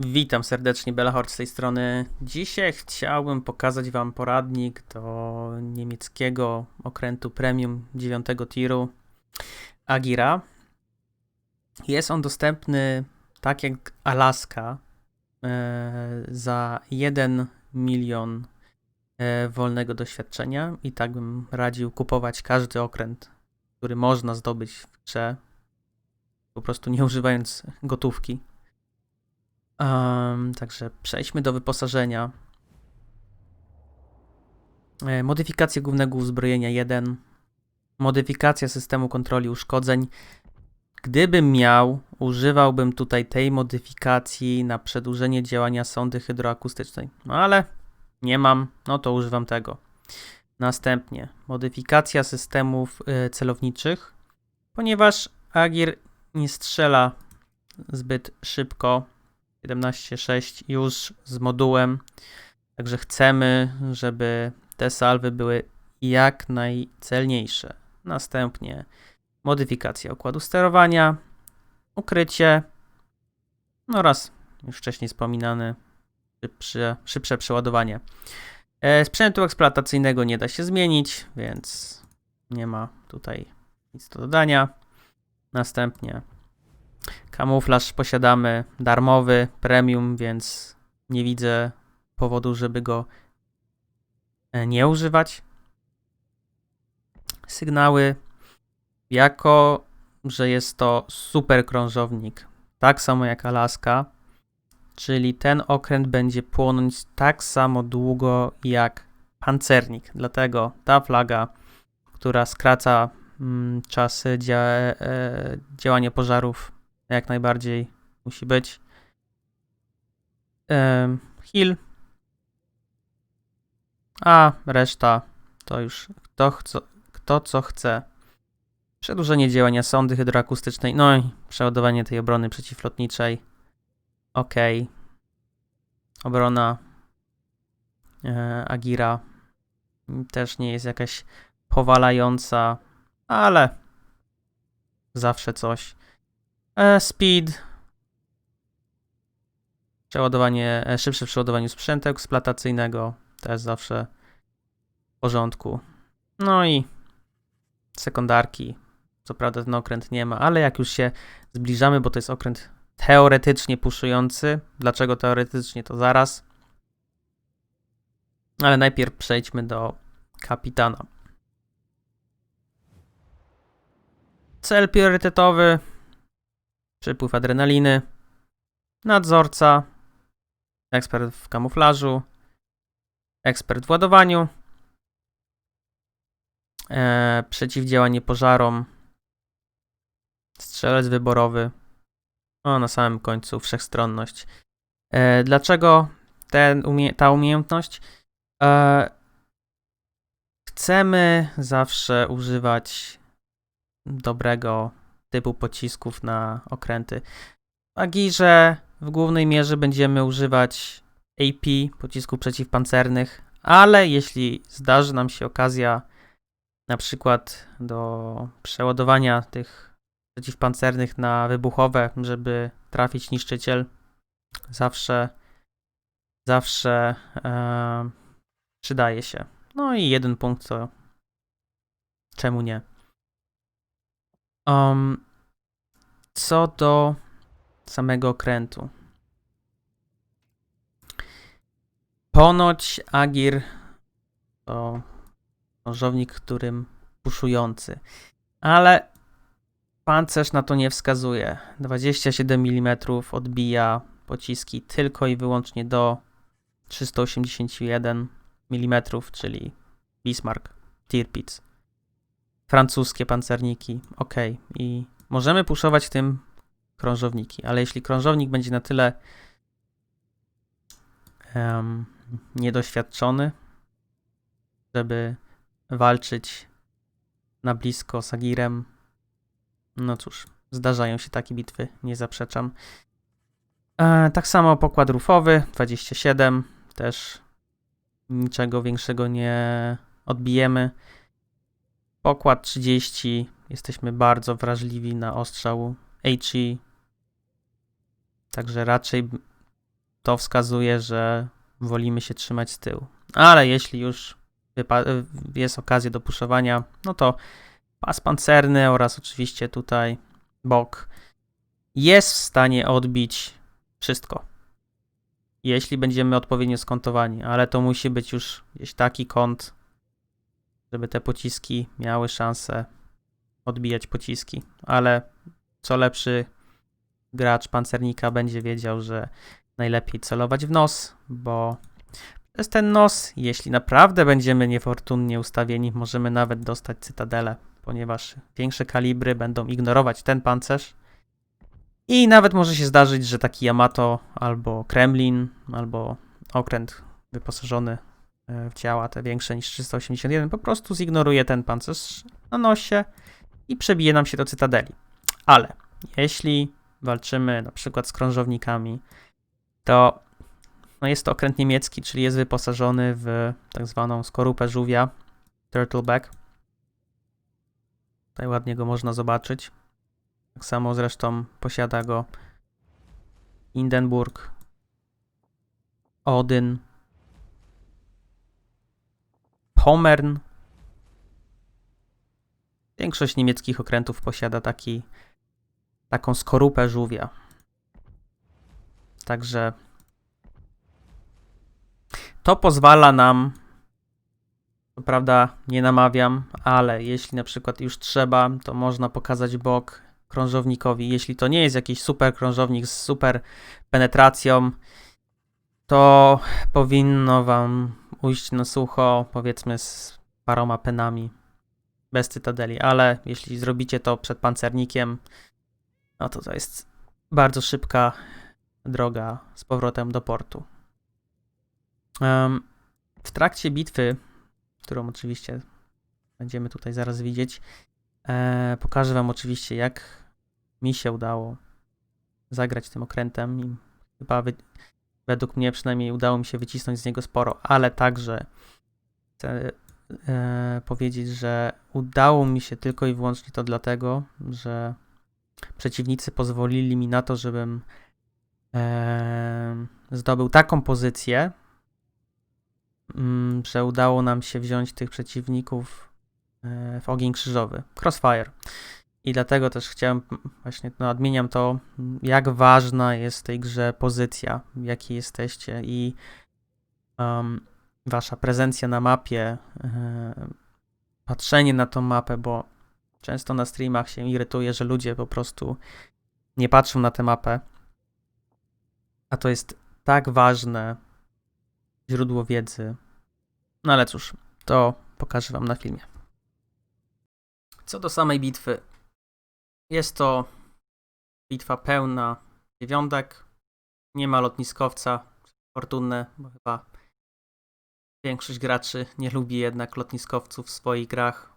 Witam serdecznie, Belahort z tej strony. Dzisiaj chciałbym pokazać Wam poradnik do niemieckiego okrętu premium 9 tiru Agira. Jest on dostępny tak jak Alaska e, za 1 milion e, wolnego doświadczenia i tak bym radził kupować każdy okręt, który można zdobyć w grze, po prostu nie używając gotówki. Um, także przejdźmy do wyposażenia. E, Modyfikacja głównego uzbrojenia 1. Modyfikacja systemu kontroli uszkodzeń. Gdybym miał, używałbym tutaj tej modyfikacji na przedłużenie działania sondy hydroakustycznej. No ale nie mam, no to używam tego. Następnie modyfikacja systemów e, celowniczych, ponieważ Agir nie strzela zbyt szybko 17.6 już z modułem. Także chcemy, żeby te salwy były jak najcelniejsze. Następnie modyfikacja układu sterowania, ukrycie oraz już wcześniej wspominane szybsze, szybsze przeładowanie. E, sprzętu eksploatacyjnego nie da się zmienić, więc nie ma tutaj nic do dodania. Następnie Kamuflaż posiadamy darmowy, premium, więc nie widzę powodu, żeby go e, nie używać. Sygnały, jako że jest to super krążownik, tak samo jak Alaska, czyli ten okręt będzie płonąć tak samo długo jak pancernik. Dlatego ta flaga, która skraca mm, czasy dzia e, działania pożarów jak najbardziej musi być. Heal. A reszta to już kto, chce, kto co chce. Przedłużenie działania sondy hydroakustycznej, no i przeładowanie tej obrony przeciwlotniczej. Ok. Obrona e, Agira też nie jest jakaś powalająca, ale zawsze coś. E, speed. Przeładowanie, e, szybsze przeładowanie sprzętu eksploatacyjnego. Też zawsze w porządku. No i sekundarki. Co prawda ten okręt nie ma, ale jak już się zbliżamy, bo to jest okręt teoretycznie puszujący. Dlaczego teoretycznie to zaraz. Ale najpierw przejdźmy do kapitana. Cel priorytetowy przypływ adrenaliny, nadzorca, ekspert w kamuflażu, ekspert w ładowaniu, e, przeciwdziałanie pożarom, strzelec wyborowy, o, na samym końcu wszechstronność. E, dlaczego ten, umie ta umiejętność? E, chcemy zawsze używać dobrego typu pocisków na okręty. W Agirze w głównej mierze będziemy używać AP, pocisków przeciwpancernych, ale jeśli zdarzy nam się okazja na przykład do przeładowania tych przeciwpancernych na wybuchowe, żeby trafić niszczyciel, zawsze zawsze e, przydaje się. No i jeden punkt to czemu nie? Um, co do samego okrętu. Ponoć Agir to nożownik, którym puszujący, ale pancerz na to nie wskazuje. 27 mm odbija pociski tylko i wyłącznie do 381 mm, czyli Bismarck, Tirpitz francuskie pancerniki, ok. I możemy puszować tym krążowniki, ale jeśli krążownik będzie na tyle um, niedoświadczony, żeby walczyć na blisko z Agirem, no cóż, zdarzają się takie bitwy, nie zaprzeczam. E, tak samo pokład rufowy 27, też niczego większego nie odbijemy. Pokład 30. Jesteśmy bardzo wrażliwi na ostrzał HE. Także raczej to wskazuje, że wolimy się trzymać z tyłu. Ale jeśli już wypa- jest okazja do puszowania, no to pas pancerny oraz oczywiście tutaj bok jest w stanie odbić wszystko. Jeśli będziemy odpowiednio skontowani, ale to musi być już gdzieś taki kąt, żeby te pociski miały szansę odbijać pociski. Ale co lepszy gracz pancernika będzie wiedział, że najlepiej celować w nos, bo przez ten nos, jeśli naprawdę będziemy niefortunnie ustawieni, możemy nawet dostać cytadelę, ponieważ większe kalibry będą ignorować ten pancerz. I nawet może się zdarzyć, że taki Yamato albo Kremlin, albo okręt wyposażony w działa te większe niż 381 po prostu zignoruje ten pancerz na nosie i przebije nam się do cytadeli. Ale jeśli walczymy na przykład z krążownikami, to no jest to okręt niemiecki, czyli jest wyposażony w tak zwaną skorupę żółwia, turtleback. Tutaj ładnie go można zobaczyć. Tak samo zresztą posiada go Hindenburg, Odyn, Pommern. Większość niemieckich okrętów posiada taki, taką skorupę żółwia. Także to pozwala nam, co prawda nie namawiam, ale jeśli na przykład już trzeba, to można pokazać bok krążownikowi. Jeśli to nie jest jakiś super krążownik z super penetracją, to powinno wam ujść na sucho, powiedzmy z paroma penami, bez cytadeli, ale jeśli zrobicie to przed pancernikiem, no to to jest bardzo szybka droga z powrotem do portu. W trakcie bitwy, którą oczywiście będziemy tutaj zaraz widzieć, e, pokażę Wam oczywiście, jak mi się udało zagrać tym okrętem. I chyba według mnie przynajmniej udało mi się wycisnąć z niego sporo, ale także chcę e, powiedzieć, że udało mi się tylko i wyłącznie to dlatego, że przeciwnicy pozwolili mi na to, żebym e, zdobył taką pozycję, mm, że udało nam się wziąć tych przeciwników e, w ogień krzyżowy, crossfire. I dlatego też chciałem, właśnie no, odmieniam to, jak ważna jest w tej grze pozycja, w jakiej jesteście i um, wasza prezencja na mapie, e, patrzenie na tą mapę, bo często na streamach się irytuje, że ludzie po prostu nie patrzą na tę mapę, a to jest tak ważne źródło wiedzy. No ale cóż, to pokażę Wam na filmie. Co do samej bitwy. Jest to bitwa pełna dziewiątek. Nie ma lotniskowca. Fortunne, bo chyba większość graczy nie lubi jednak lotniskowców w swoich grach.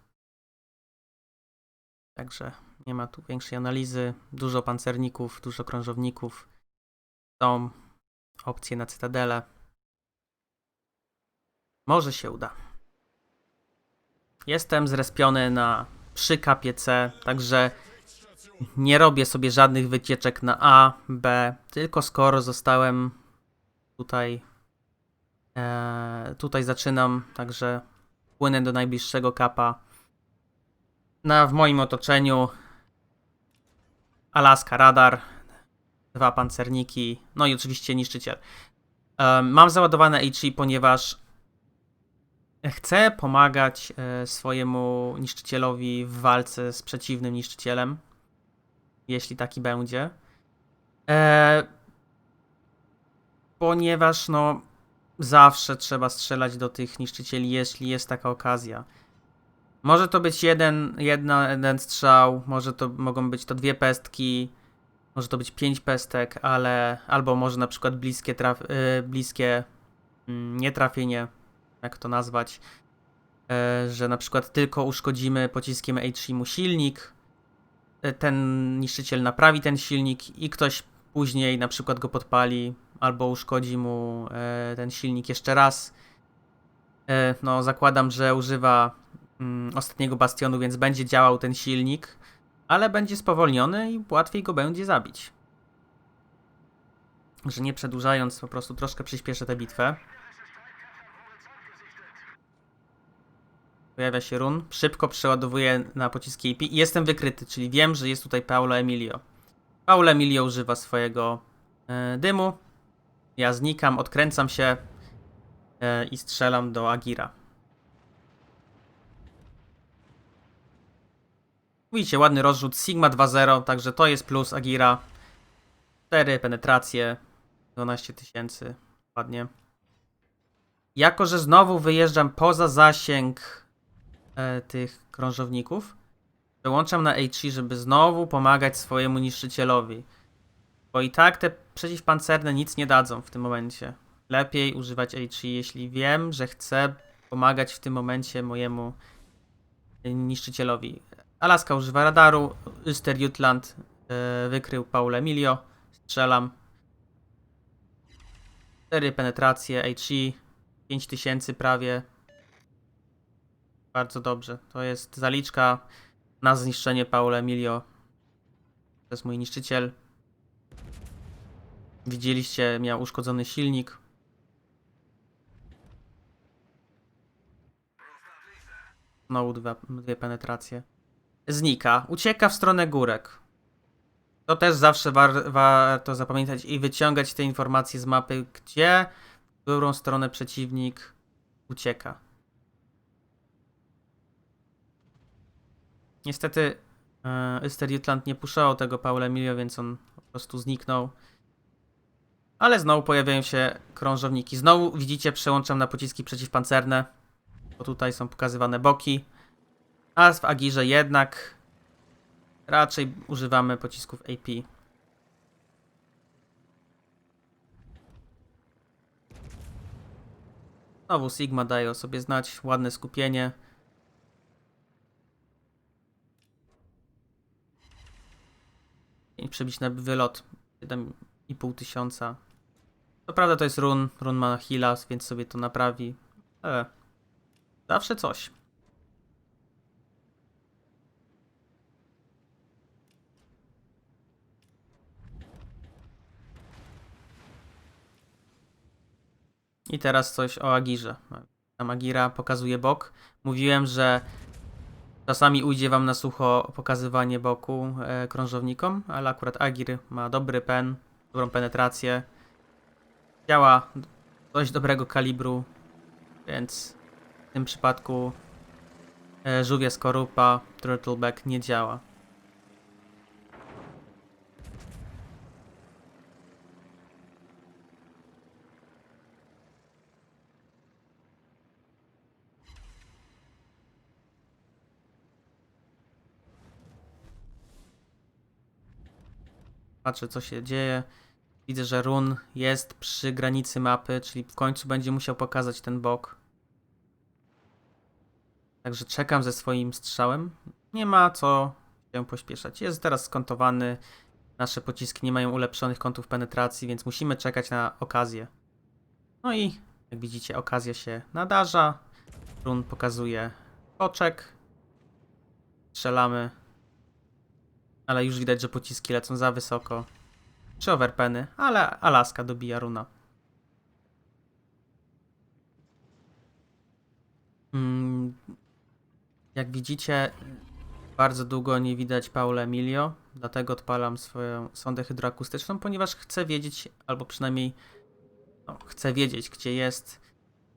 Także nie ma tu większej analizy. Dużo pancerników, dużo krążowników. Są opcje na cytadelę. Może się uda. Jestem zrespiony na przy KPC, także nie robię sobie żadnych wycieczek na A, B, tylko skoro zostałem tutaj e, tutaj zaczynam, także płynę do najbliższego kapa. Na, w moim otoczeniu Alaska Radar, dwa pancerniki, no i oczywiście niszczyciel. E, mam załadowane HE, ponieważ chcę pomagać e, swojemu niszczycielowi w walce z przeciwnym niszczycielem, jeśli taki będzie. E, ponieważ no zawsze trzeba strzelać do tych niszczycieli, jeśli jest taka okazja. Może to być jeden, jedna, jeden strzał, może to mogą być to dwie pestki, może to być pięć pestek, ale albo może na przykład bliskie, traf, y, bliskie mm, nietrafienie, jak to nazwać, e, że na przykład tylko uszkodzimy pociskiem HE mu silnik, ten niszczyciel naprawi ten silnik i ktoś później na przykład go podpali albo uszkodzi mu e, ten silnik jeszcze raz. E, no, zakładam, że używa mm, ostatniego bastionu, więc będzie działał ten silnik, ale będzie spowolniony i łatwiej go będzie zabić. że nie przedłużając, po prostu troszkę przyspieszę tę bitwę. Pojawia się run. Szybko przeładowuję na pociski AP i jestem wykryty, czyli wiem, że jest tutaj Paulo Emilio. Paulo Emilio używa swojego e, dymu. Ja znikam, odkręcam się e, i strzelam do Agira. Widzicie, ładny rozrzut Sigma 2.0, także to jest plus Agira. 4 penetracje, 12 tysięcy, ładnie. Jako, że znowu wyjeżdżam poza zasięg e, tych krążowników, przełączam na HE, żeby znowu pomagać swojemu niszczycielowi. Bo i tak te przeciwpancerne nic nie dadzą w tym momencie. Lepiej używać HE, jeśli wiem, że chcę pomagać w tym momencie mojemu e, niszczycielowi. Alaska używa radaru, Öster Jutland e, wykrył Paul Emilio, strzelam. 4 penetracje, HE, 5000 prawie. Bardzo dobrze. To jest zaliczka na zniszczenie Paula Emilio. To jest mój niszczyciel. Widzieliście, miał uszkodzony silnik. Znowu dwa, dwie penetracje. Znika. Ucieka w stronę górek. To też zawsze war, warto zapamiętać i wyciągać te informacje z mapy, gdzie, w którą stronę przeciwnik ucieka. Niestety e, Öster Jutland nie puszował tego Paula Emilio, więc on po prostu zniknął. Ale znowu pojawiają się krążowniki. Znowu widzicie, przełączam na pociski przeciwpancerne, bo tutaj są pokazywane boki. A w Agirze jednak raczej używamy pocisków AP. Znowu Sigma daje o sobie znać, ładne skupienie. I przebić na wylot 7,5 tysiąca. Co prawda to jest run, run ma heala, więc sobie to naprawi. Ale zawsze coś. I teraz coś o Agirze. Tam Agira pokazuje bok. Mówiłem, że czasami ujdzie wam na sucho pokazywanie boku e, krążownikom, ale akurat Agir ma dobry pen, dobrą penetrację. Działa dość dobrego kalibru, więc w tym przypadku e, skorupa Turtleback nie działa. Patrzę, co się dzieje. Widzę, że run jest przy granicy mapy, czyli w końcu będzie musiał pokazać ten bok. Także czekam ze swoim strzałem. Nie ma co się pośpieszać. Jest teraz skontowany. Nasze pociski nie mają ulepszonych kątów penetracji, więc musimy czekać na okazję. No i jak widzicie, okazja się nadarza. Run pokazuje oczek. Strzelamy ale już widać, że pociski lecą za wysoko. Czy overpeny, ale Alaska dobija runa. Mm, jak widzicie, bardzo długo nie widać Paula Emilio, dlatego odpalam swoją sondę hydroakustyczną, ponieważ chcę wiedzieć, albo przynajmniej no, chcę wiedzieć, gdzie jest.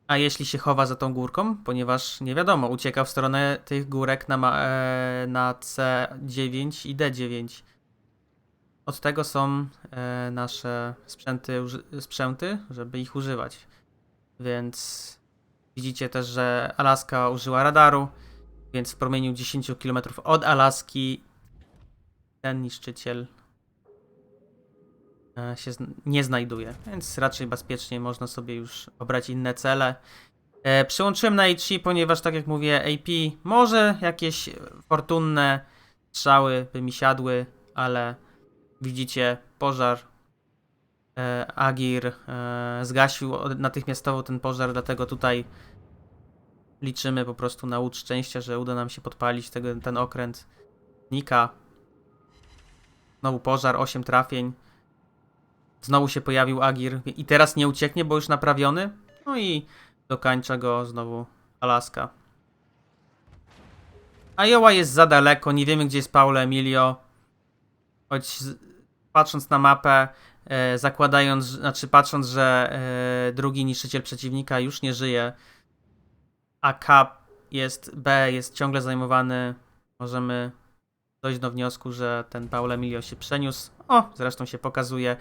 A jeśli się chowa za tą górką, ponieważ nie wiadomo, ucieka w stronę tych górek na, e, na C9 i D9. Od tego są e, nasze sprzęty, sprzęty, żeby ich używać. Więc widzicie też, że Alaska użyła radaru, więc w promieniu 10 km od Alaski ten niszczyciel się zn- nie znajduje, więc raczej bezpiecznie można sobie już obrać inne cele. E, Przyłączyłem na HE, ponieważ tak jak mówię, AP może jakieś fortunne strzały by mi siadły, ale widzicie, pożar e, Agir e, zgasił natychmiastowo ten pożar, dlatego tutaj liczymy po prostu na łód szczęścia, że uda nam się podpalić tego, ten okręt Nika. Znowu pożar, 8 trafień. Znowu się pojawił Agir i teraz nie ucieknie, bo już naprawiony. No i dokańcza go znowu Alaska. Iowa jest za daleko, nie wiemy gdzie jest Paulo Emilio. Choć patrząc na mapę, e, zakładając, znaczy patrząc, że e, drugi niszczyciel przeciwnika już nie żyje, a K jest, B jest ciągle zajmowany, możemy dojść do wniosku, że ten Paulo Emilio się przeniósł. O, zresztą się pokazuje,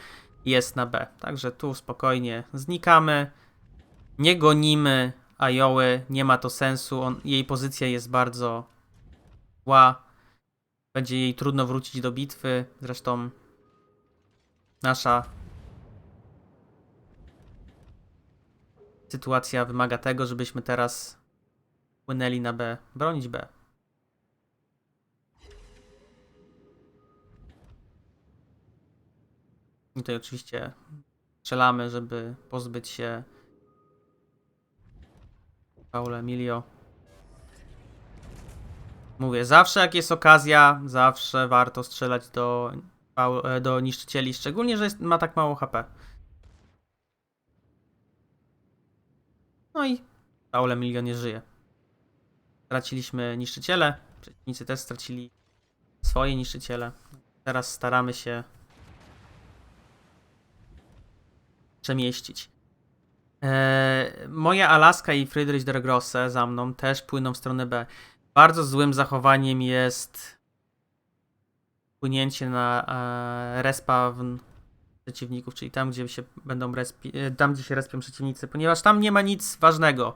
jest na B. Także tu spokojnie znikamy, nie gonimy Ajoły, nie ma to sensu, On, jej pozycja jest bardzo zła. Będzie jej trudno wrócić do bitwy. Zresztą nasza sytuacja wymaga tego, żebyśmy teraz płynęli na B, bronić B. I tutaj oczywiście strzelamy, żeby pozbyć się Paulo Emilio. Mówię, zawsze jak jest okazja, zawsze warto strzelać do, e, do niszczycieli, szczególnie, że jest, ma tak mało HP. No i Paulo Emilio nie żyje. Straciliśmy niszczyciele, przeciwnicy też stracili swoje niszczyciele. Teraz staramy się przemieścić. Eee, moja Alaska i Friedrich der Grosse za mną też płyną w stronę B. Bardzo złym zachowaniem jest płynięcie na e, respawn przeciwników, czyli tam, gdzie się będą respi, e, tam, gdzie się respią przeciwnicy, ponieważ tam nie ma nic ważnego.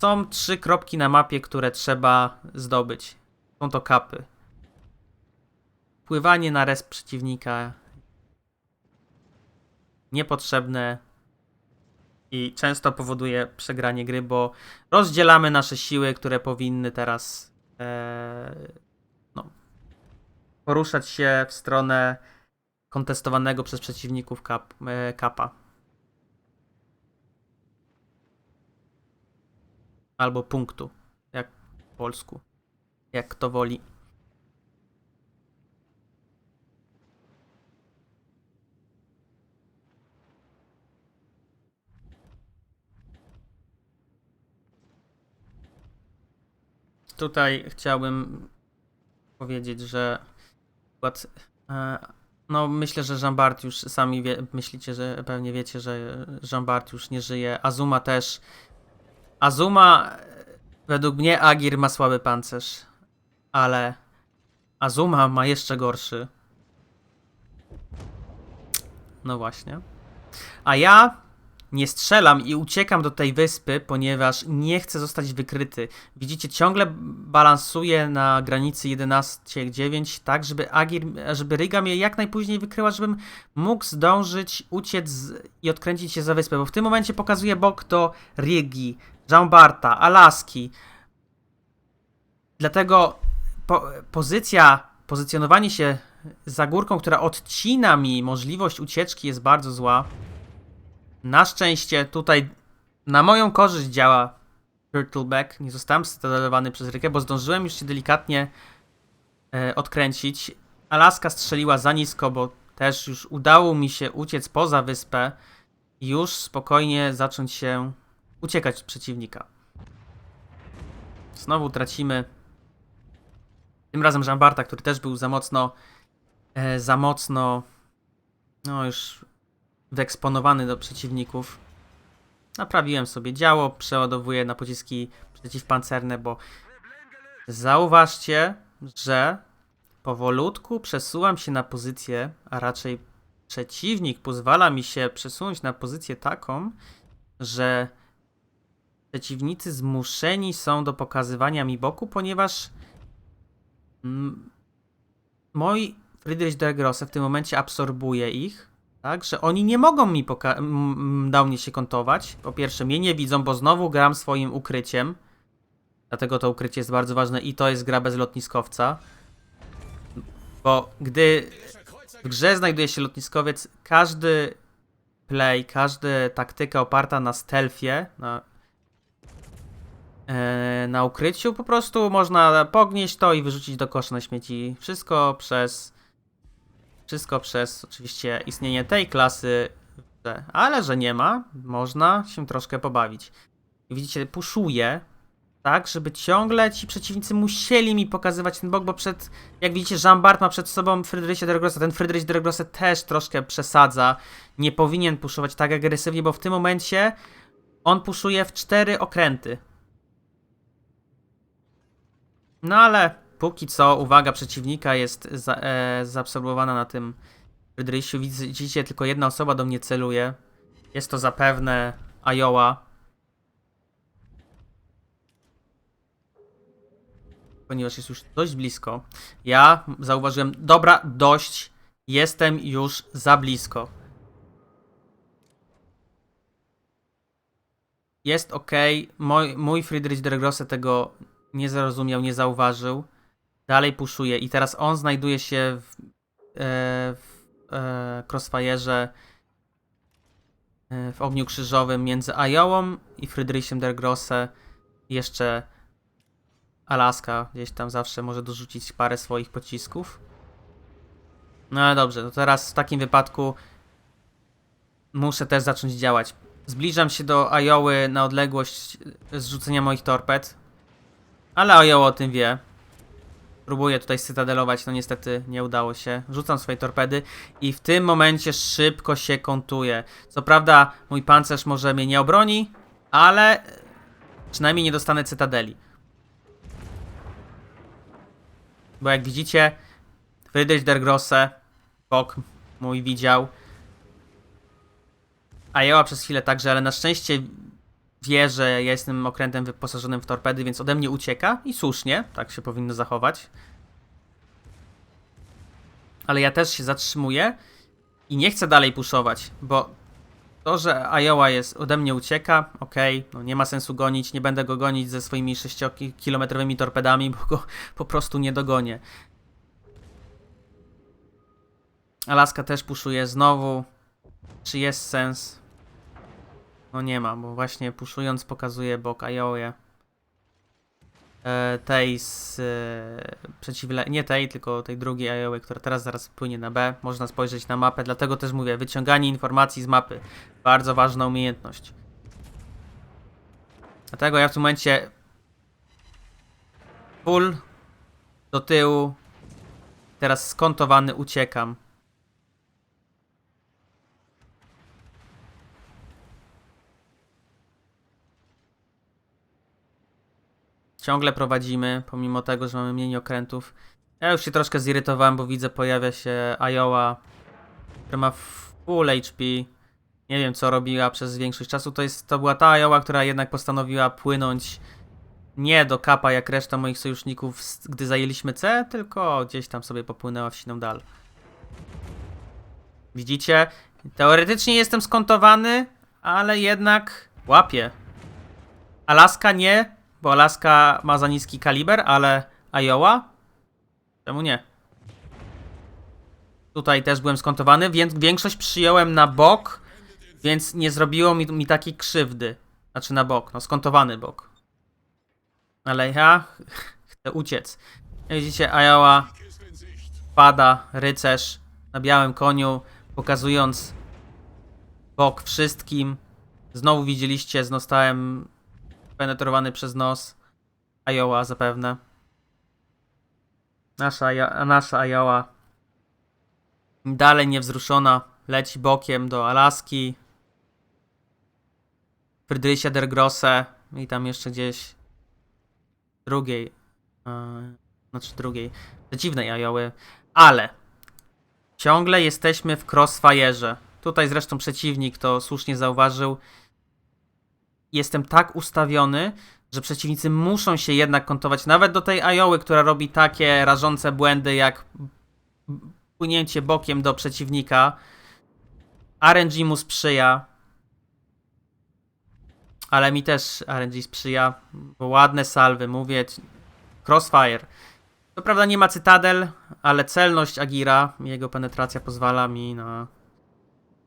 Są trzy kropki na mapie, które trzeba zdobyć. Są to kapy. Pływanie na resp przeciwnika niepotrzebne i często powoduje przegranie gry, bo rozdzielamy nasze siły, które powinny teraz e, no, poruszać się w stronę kontestowanego przez przeciwników kap, e, kapa. Albo punktu, jak po polsku, jak kto woli. Tutaj chciałbym powiedzieć, że przykład, e, no myślę, że Jean-Bart już sami wie, myślicie, że pewnie wiecie, że Jean-Bart już nie żyje. Azuma też. Azuma, według mnie Agir ma słaby pancerz, ale Azuma ma jeszcze gorszy. No właśnie. A ja nie strzelam i uciekam do tej wyspy, ponieważ nie chcę zostać wykryty. Widzicie, ciągle balansuję na granicy 11-9, tak żeby Agir, żeby Ryga mnie jak najpóźniej wykryła, żebym mógł zdążyć, uciec i odkręcić się za wyspę, bo w tym momencie pokazuje bok do Rygi, Jean-Barta, Alaski. Dlatego po, pozycja, pozycjonowanie się za górką, która odcina mi możliwość ucieczki jest bardzo zła. Na szczęście tutaj na moją korzyść działa Turtleback. Nie zostałem stadowany przez Rykę, bo zdążyłem już się delikatnie e, odkręcić. Alaska strzeliła za nisko, bo też już udało mi się uciec poza wyspę i już spokojnie zacząć się uciekać od przeciwnika. Znowu tracimy tym razem Jean-Barta, który też był za mocno e, za mocno no już wyeksponowany do przeciwników. Naprawiłem sobie działo, przeładowuję na pociski przeciwpancerne, bo zauważcie, że powolutku przesuwam się na pozycję, a raczej przeciwnik pozwala mi się przesunąć na pozycję taką, że przeciwnicy zmuszeni są do pokazywania mi boku, ponieważ mm, mój Friedrich der Grosse w tym momencie absorbuje ich, tak, że oni nie mogą mi dał mnie się kontować. Po pierwsze, mnie nie widzą, bo znowu gram swoim ukryciem. Dlatego to ukrycie jest bardzo ważne i to jest gra bez lotniskowca. Bo gdy w grze znajduje się lotniskowiec, każdy play, każda taktyka oparta na stealthie, na, e, na ukryciu, po prostu można pognieść to i wyrzucić do kosza na śmieci. Wszystko przez Wszystko przez oczywiście istnienie tej klasy, ale że nie ma, można się troszkę pobawić. Widzicie, puszuję tak, żeby ciągle ci przeciwnicy musieli mi pokazywać ten bok, bo przed, jak widzicie, Jean Bart ma przed sobą Frydrysia Dergrosa. Ten Frydryś Dergrosa też troszkę przesadza. Nie powinien puszować tak agresywnie, bo w tym momencie on puszuje w cztery okręty. No ale póki co uwaga przeciwnika jest za, e, zaabsorbowana na tym Frydrysiu. Widzicie, tylko jedna osoba do mnie celuje. Jest to zapewne Iowa. Ponieważ jest już dość blisko. Ja zauważyłem, dobra, dość. Jestem już za blisko. Jest ok. Mój, mój Friedrich Dergrosse tego nie zrozumiał, nie zauważył. Dalej puszuje i teraz on znajduje się w, e, w e, Crossfire'ze e, w ogniu krzyżowym między Iołą i Friedrichem Dergrosse. Jeszcze Alaska gdzieś tam zawsze może dorzucić parę swoich pocisków. No ale dobrze, to teraz w takim wypadku muszę też zacząć działać. Zbliżam się do Ioły na odległość zrzucenia moich torped. Ale Iowa o tym wie. Próbuję tutaj cytadelować, no niestety nie udało się. Rzucam swoje torpedy i w tym momencie szybko się kontuje. Co prawda mój pancerz może mnie nie obroni, ale przynajmniej nie dostanę cytadeli. Bo jak widzicie, Friedrich der Grosse, bok mój widział. A Iowa przez chwilę także, ale na szczęście wie, że ja jestem okrętem wyposażonym w torpedy, więc ode mnie ucieka i słusznie, tak się powinno zachować. Ale ja też się zatrzymuję i nie chcę dalej puszować, bo to, że Iowa jest ode mnie ucieka, okej, no nie ma sensu gonić, nie będę go gonić ze swoimi 6-kilometrowymi torpedami, bo go po prostu nie dogonię. Alaska też puszuje znowu. Czy jest sens? No nie ma, bo właśnie puszując pokazuje bok Iowie. E, tej z e, przeciwle... nie tej, tylko tej drugiej Iowy, która teraz zaraz płynie na B. Można spojrzeć na mapę, dlatego też mówię, wyciąganie informacji z mapy. Bardzo ważna umiejętność. Dlatego ja w tym momencie full do tyłu, teraz skontowany uciekam. Ciągle prowadzimy, pomimo tego, że mamy mniej okrętów. Ja już się troszkę zirytowałem, bo widzę pojawia się Iowa, która ma full HP. Nie wiem, co robiła przez większość czasu. To, jest, to była ta Iowa, która jednak postanowiła płynąć nie do kapa jak reszta moich sojuszników, gdy zajęliśmy C, tylko gdzieś tam sobie popłynęła w siną dal. Widzicie? Teoretycznie jestem skontowany, ale jednak łapię. Alaska nie, bo Alaska ma za niski kaliber, ale Iowa? Czemu nie? Tutaj też byłem skontowany, więc większość przyjąłem na bok, więc nie zrobiło mi, mi takiej krzywdy. Znaczy na bok, no skontowany bok. Ale ja chcę uciec. Widzicie, Iowa pada rycerz na białym koniu, pokazując bok wszystkim. Znowu widzieliście, zostałem penetrowany przez nos. Iowa zapewne. Nasza, nasza Iowa dalej niewzruszona leci bokiem do Alaski. Frydrysia der Grosse i tam jeszcze gdzieś drugiej, e, znaczy drugiej, przeciwnej Iowy, ale ciągle jesteśmy w Crossfire'ze. Tutaj zresztą przeciwnik to słusznie zauważył. Jestem tak ustawiony, że przeciwnicy muszą się jednak kontować nawet do tej Ioły, która robi takie rażące błędy jak płynięcie bokiem do przeciwnika. RNG mu sprzyja. Ale mi też RNG sprzyja, bo ładne salwy, mówię. Crossfire. To prawda nie ma cytadel, ale celność Agira, jego penetracja pozwala mi na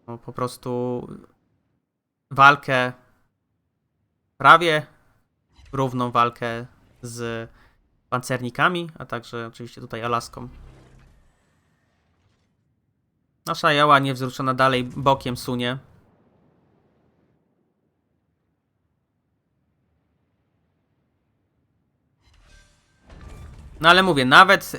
no, po prostu walkę, prawie równą walkę z pancernikami, a także oczywiście tutaj Alaską. Nasza jała niewzruszona dalej bokiem sunie. No ale mówię, nawet.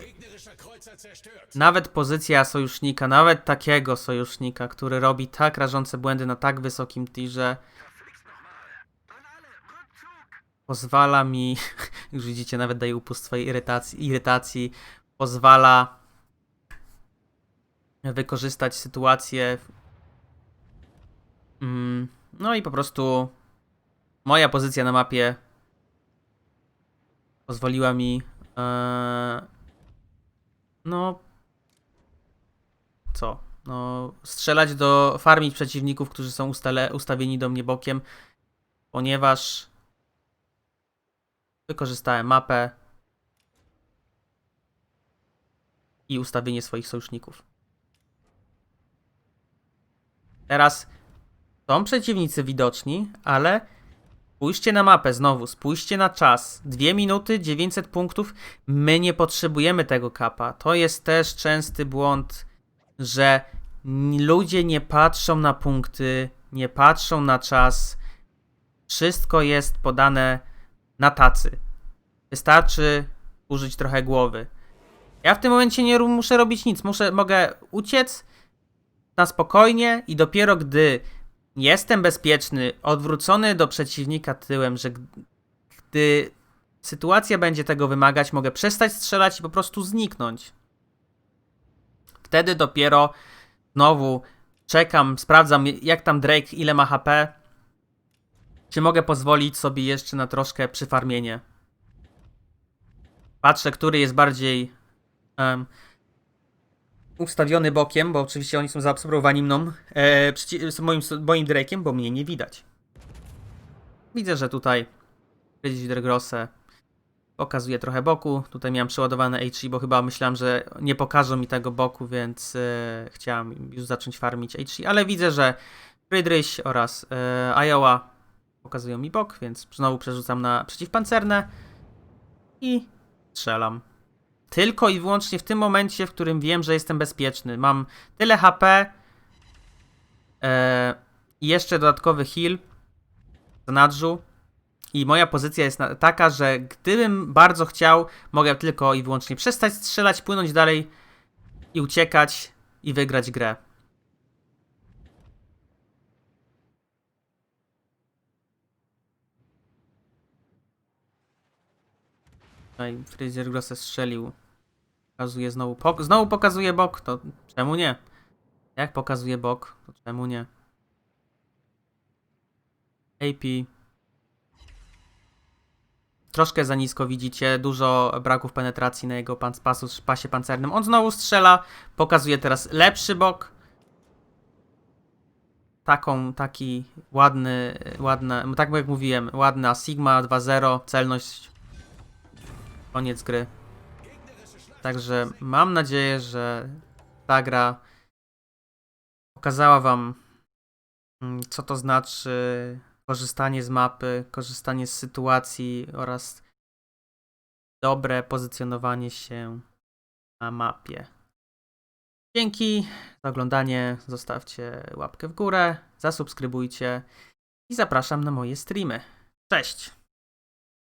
Nawet pozycja sojusznika, nawet takiego sojusznika, który robi tak rażące błędy na tak wysokim tirze, pozwala mi, już widzicie, nawet daje upust swojej irytacji, irytacji pozwala wykorzystać sytuację. Mm, No i po prostu moja pozycja na mapie pozwoliła mi e, no. Co? No, strzelać do. farmić przeciwników, którzy są ustale, ustawieni do mnie bokiem, ponieważ wykorzystałem mapę i ustawienie swoich sojuszników. Teraz są przeciwnicy widoczni, ale Spójrzcie na mapę znowu, spójrzcie na czas. 2 minuty, 900 punktów. My nie potrzebujemy tego kapa. To jest też częsty błąd, że ludzie nie patrzą na punkty, nie patrzą na czas. Wszystko jest podane na tacy. Wystarczy użyć trochę głowy. Ja w tym momencie nie muszę robić nic. Muszę, mogę uciec na spokojnie i dopiero gdy jestem bezpieczny, odwrócony do przeciwnika tyłem, że gdy sytuacja będzie tego wymagać, mogę przestać strzelać i po prostu zniknąć. Wtedy dopiero znowu czekam, sprawdzam jak tam Drake, ile ma HP. Czy mogę pozwolić sobie jeszcze na troszkę przyfarmienie. Patrzę, który jest bardziej em, ustawiony bokiem, bo oczywiście oni są zaabsorbowani mną, e, moim, moim Drake'iem, bo mnie nie widać. Widzę, że tutaj Friedrich Grosse pokazuje trochę boku. Tutaj miałem przeładowane HE, bo chyba myślałem, że nie pokażą mi tego boku, więc e, chciałem już zacząć farmić HE, ale widzę, że Friedrich oraz e, Iowa pokazują mi bok, więc znowu przerzucam na przeciwpancerne i strzelam. Tylko i wyłącznie w tym momencie, w którym wiem, że jestem bezpieczny. Mam tyle HP e, i jeszcze dodatkowy heal w zanadrzu. I moja pozycja jest taka, że gdybym bardzo chciał, mogę tylko i wyłącznie przestać strzelać, płynąć dalej i uciekać i wygrać grę. Tutaj Fraser Grosse strzelił. Pokazuje znowu. Pok znowu pokazuje bok, to czemu nie? Jak pokazuje bok, to czemu nie? AP. Troszkę za nisko widzicie, dużo braków penetracji na jego pan pasu, pasie pancernym. On znowu strzela, pokazuje teraz lepszy bok. Taką, taki ładny, ładna, tak jak mówiłem, ładna Sigma 2.0, celność. Koniec gry. Także mam nadzieję, że ta gra pokazała Wam, mm, co to znaczy korzystanie z mapy, korzystanie z sytuacji oraz dobre pozycjonowanie się na mapie. Dzięki za oglądanie. Zostawcie łapkę w górę, zasubskrybujcie i zapraszam na moje streamy. Cześć!